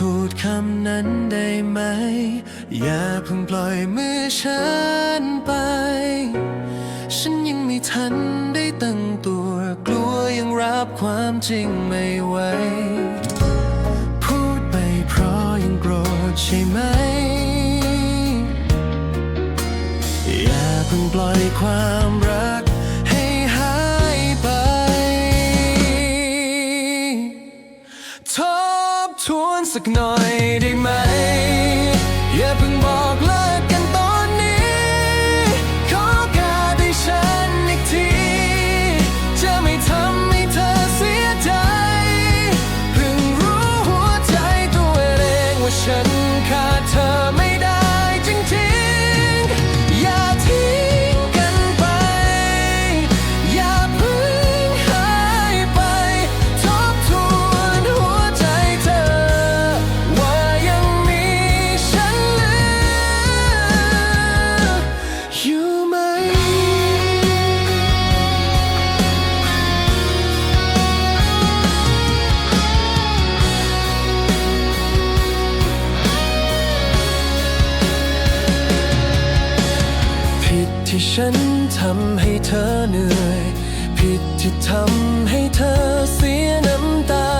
พูดคำนั้นได้ไหม อย่าเพิ่งปล่อยมือฉันไป ฉันยังไม่ทันได้ตั้งตัว กลัวยังรับความจริงไม่ไหว พูดไปเพราะยังโกรธใช่ไหม อย่าเพิ่งปล่อยความรัก ทวนสักหน่อยได้ไหม ที่ฉันทำให้เธอเหนื่อย ผิดที่ทำให้เธอเสียน้ำตา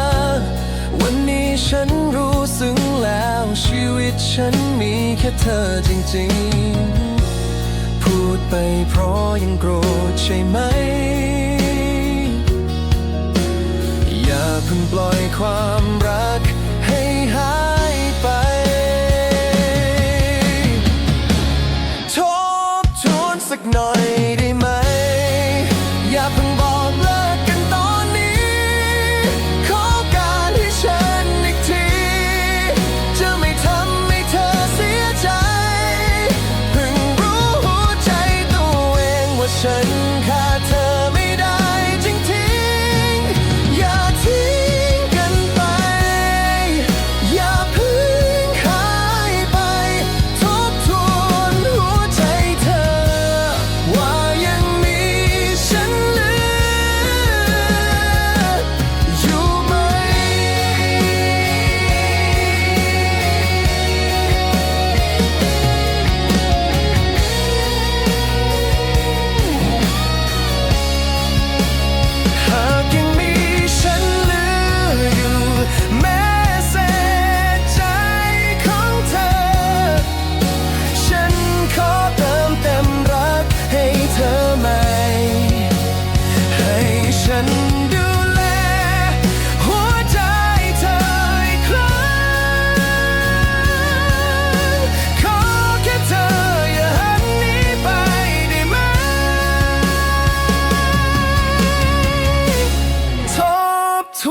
วันนี้ฉันรู้ซึ้งแล้วชีวิตฉันมีแค่เธอจริงๆ พูดไปเพราะยังโกรธใช่ไหม อย่าเพิ่งปล่อยความ หน่อยได้ไหม อย่าเพิ่งบอกเลิกกันตอนนี้ ขอการให้ฉันอีกที จะไม่ทำให้เธอเสียใจเพิ่งรู้หัวใจตัวเองว่าฉันขาดเธอ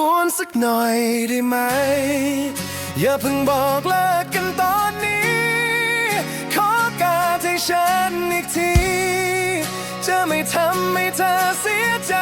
วนสักหน่อยได้ไหม อย่าเพิ่งบอกเลิกกันตอนนี้ ขอการให้ฉันอีกที จะไม่ทำให้เธอเสียใจ